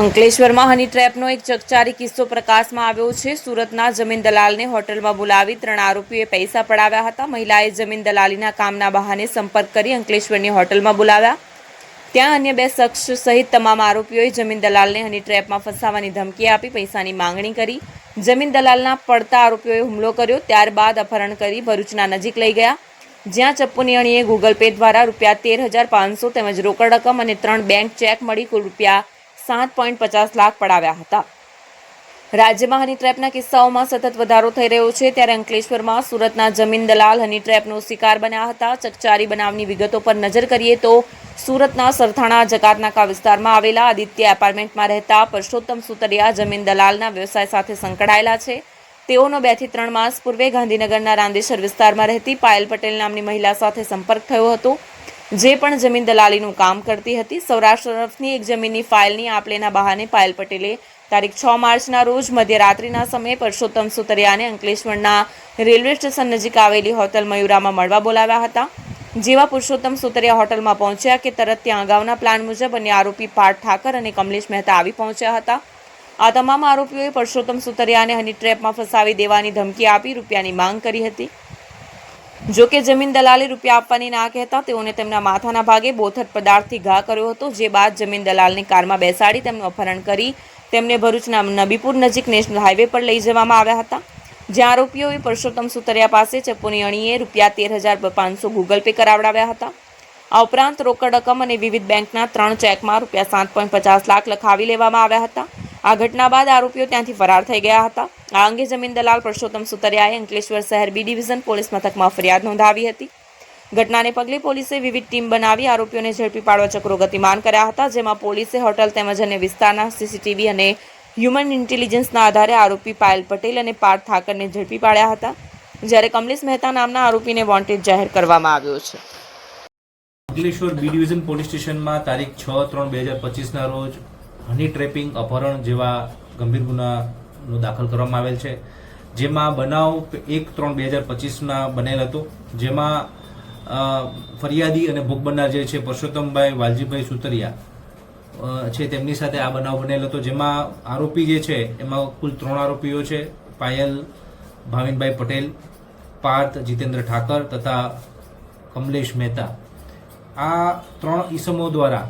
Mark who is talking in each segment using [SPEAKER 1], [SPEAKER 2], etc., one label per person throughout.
[SPEAKER 1] અંકલેશ્વરમાં હની ટ્રેપનો એક ચકચારી કિસ્સો પ્રકાશમાં આવ્યો છે. સુરતના જમીન દલાલને હોટલમાં બોલાવી ત્રણ આરોપીઓએ પૈસા પડાવ્યા હતા. મહિલાએ જમીન દલાલીના કામના બહાને સંપર્ક કરી અંકલેશ્વરની હોટલમાં બોલાવ્યા. ત્યાં અન્ય બે શખ્સ સહિત તમામ આરોપીઓએ જમીન દલાલને હની ટ્રેપમાં ફસાવાની ધમકી આપી, પૈસાની માંગણી કરી. જમીન દલાલના પડતા આરોપીઓએ હુમલો કર્યો, ત્યારબાદ અપહરણ કરી ભરૂચના નજીક લઈ ગયા. જ્યાં ચપ્પુની અણીએ ગૂગલ પે દ્વારા રૂપિયા તેર હજાર પાંચસો તેમજ રોકડ રકમ અને ત્રણ બેંક ચેક મળી કુલ રૂપિયા સાત પોઈન્ટ પચાસ લાખ પડાવ્યા હતા. રાજ્યમાં હની ટ્રેપના કિસ્સાઓમાં સતત વધારો થઈ રહ્યો છે, ત્યારે અંકલેશ્વરમાં સુરતના જમીન દલાલ હની ટ્રેપનો શિકાર બન્યા હતા. ચકચારી બનાવની વિગતો પર નજર કરીએ તો સુરતના સરથાણા જકાતનાકા વિસ્તારમાં આવેલા આદિત્ય એપાર્ટમેન્ટમાં રહેતા પરસોત્તમ સુતરિયા જમીન દલાલના વ્યવસાય સાથે સંકળાયેલા છે. તેઓનો બેથી ત્રણ માસ પૂર્વે ગાંધીનગરના રાંદેશ્વર વિસ્તારમાં રહેતી પાયલ પટેલ નામની મહિલા સાથે સંપર્ક થયો હતો. જે પણ જમીન દલાલીનું કામ કરતી હતી, સૌરાષ્ટ્ર તરફની એક જમીનની ફાઇલની આપલેના બહાને પાયલ પટેલે તારીખ છ માર્ચના રોજ મધ્યરાત્રિના સમયે પરસોત્તમ સુતરિયાને અંકલેશ્વરના રેલવે સ્ટેશન નજીક આવેલી હોટલ મયુરામાં મળવા બોલાવ્યા હતા. જેવા પુરુષોત્તમ સુતરિયા હોટલમાં પહોંચ્યા કે તરત ત્યાં અગાઉના પ્લાન મુજબ અને આરોપી પાર્થ ઠાકર અને કમલેશ મહેતા આવી પહોંચ્યા હતા. આ તમામ આરોપીઓએ પરસોત્તમ સુતરિયાને હની ટ્રેપમાં ફસાવી દેવાની ધમકી આપી રૂપિયાની માંગ કરી હતી. જો કે જમીન દલાલે રૂપિયા આપવાની ના કહેતા તેઓને તેમના માથાના ભાગે બોથટ પદાર્થથી ઘા કર્યો હતો, જે બાદ જમીન દલાલની કારમાં બેસાડી તેમનું અપહરણ કરી તેમને ભરૂચના નબીપુર નજીક નેશનલ હાઈવે પર લઈ જવામાં આવ્યા હતા. જ્યાં આરોપીઓએ પરસોત્તમ સુતરિયા પાસે ચપ્પુની અણીએ રૂપિયા તેર હજાર પાંચસો ગૂગલ પે કરાવડાવ્યા હતા. આ ઉપરાંત રોકડ રકમ અને વિવિધ બેંકના ત્રણ ચેકમાં રૂપિયા સાત પોઈન્ટ પચાસ લાખ લખાવી લેવામાં આવ્યા હતા. આ ઘટના બાદ આરોપીઓ ત્યાંથી ફરાર થઈ ગયા હતા. આ અંગે જમીન દલાલ પરસોત્તમ સુતરિયાએ અંકલેશ્વર શહેર બી ડિવિઝન પોલીસ મથકમાં ફરિયાદ નોંધાવી હતી. ઘટનાને પગલે પોલીસે વિવિધ ટીમ બનાવી આરોપીઓને ઝડપી પાડવા ચક્રો ગતિમાન કર્યા હતા, જેમાં પોલીસે હોટલ તેમજ અન્ય વિસ્તારના સીસીટીવી અને હ્યુમન ઇન્ટેલિજન્સના આધારે આરોપી પાયલ પટેલ અને પાર્થ ઠાકરને ઝડપી પાડ્યા હતા. જ્યારે કમલેશ મહેતા નામના આરોપીને વોન્ટેડ જાહેર કરવામાં આવ્યો છે.
[SPEAKER 2] અંકલેશ્વર બી ડિવિઝન પોલીસ સ્ટેશનમાં તારીખ છ ત્રણ બે હજાર પચીસના રોજ હની ટ્રેપિંગ અપહરણ જેવા ગંભીર ગુનાનો દાખલ કરવામાં આવેલ છે. જેમાં બનાવ એક ત્રણ બે હજાર પચીસના બનેલ હતો. જેમાં ફરિયાદી અને ભોગ બનનાર જે છે પરસોત્તમભાઈ વાલજીભાઈ સુતરિયા છે તેમની સાથે આ બનાવ બનેલ હતો. જેમાં આરોપી જે છે એમાં કુલ ત્રણ આરોપીઓ છે. પાયલ, ભાવિનભાઈ પટેલ, પાર્થ, જીતેન્દ્ર ઠાકર તથા કમલેશ મહેતા. આ ત્રણ ઈસમો દ્વારા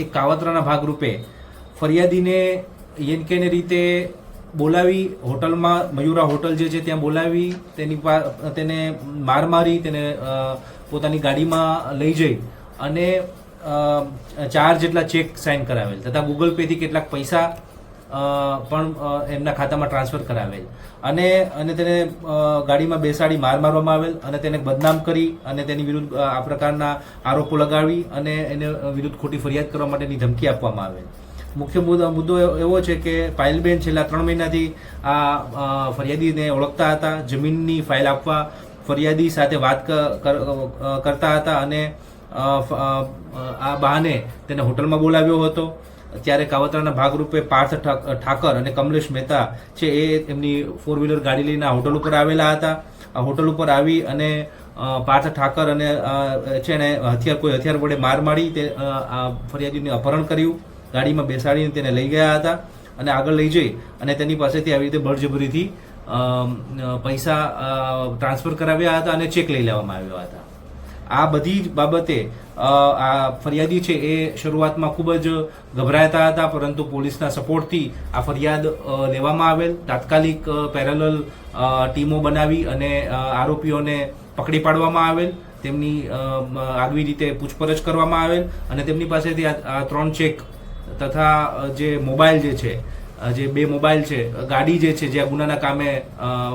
[SPEAKER 2] એક કાવતરાના ભાગરૂપે ફરિયાદીને યેનકેને રીતે બોલાવી, હોટલમાં મયુરા હોટલ જે છે ત્યાં બોલાવી, તેની તેને માર મારી, તેને પોતાની ગાડીમાં લઈ જઈ અને ચાર જેટલા ચેક સાઇન કરાવેલ તથા ગૂગલ પેથી કેટલાક પૈસા પણ એમના ખાતામાં ટ્રાન્સફર કરાવેલ અને અને તેને ગાડીમાં બેસાડી માર મારવામાં આવેલ અને તેને બદનામ કરી અને તેની વિરુદ્ધ આ પ્રકારના આરોપો લગાવી અને એને વિરુદ્ધ ખોટી ફરિયાદ કરવા માટેની ધમકી આપવામાં આવેલ. મુખ્ય મુદ્દો એવો છે કે પાયલબેન છેલ્લા ત્રણ મહિનાથી આ ફરિયાદીને ઓળખતા હતા, જમીનની ફાઇલ આપવા ફરિયાદી સાથે વાત કરતા હતા અને આ બહાને તેને હોટલમાં બોલાવ્યો હતો. ત્યારે કાવતરાના ભાગરૂપે પાર્થ ઠાકર અને કમલેશ મહેતા છે એ એમની ફોર વ્હીલર ગાડી લઈને આ હોટલ ઉપર આવેલા હતા. આ હોટલ ઉપર આવી અને પાર્થ ઠાકર અને છે ને હથિયાર કોઈ હથિયાર વડે માર મારી તે ફરિયાદીને અપહરણ કર્યું. ગાડીમાં બેસાડીને તેને લઈ ગયા હતા અને આગળ લઈ જઈ અને તેની પાસેથી આવી રીતે બળજબરીથી પૈસા ટ્રાન્સફર કરાવ્યા હતા અને ચેક લઈ લેવામાં આવ્યા હતા. આ બધી જ બાબતે આ ફરિયાદી છે એ શરૂઆતમાં ખૂબ જ ગભરાતા હતા, પરંતુ પોલીસના સપોર્ટથી આ ફરિયાદ લેવામાં આવેલ. તાત્કાલિક પેરેલલ ટીમો બનાવી અને આરોપીઓને પકડી પાડવામાં આવેલ. તેમની આગવી રીતે પૂછપરછ કરવામાં આવેલ અને તેમની પાસેથી આ ત્રણ ચેક તથા જે મોબાઈલ જે છે જે બે મોબાઈલ છે ગાડી જે છે, જે આ ગુનાના કામે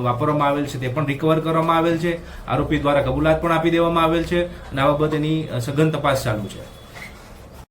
[SPEAKER 2] વાપરવામાં આવેલ છે, તે પણ રિકવર કરવામાં આવેલ છે. આરોપી દ્વારા કબૂલાત પણ આપી દેવામાં આવેલ છે અને આ બાબતેની સઘન તપાસ ચાલુ છે.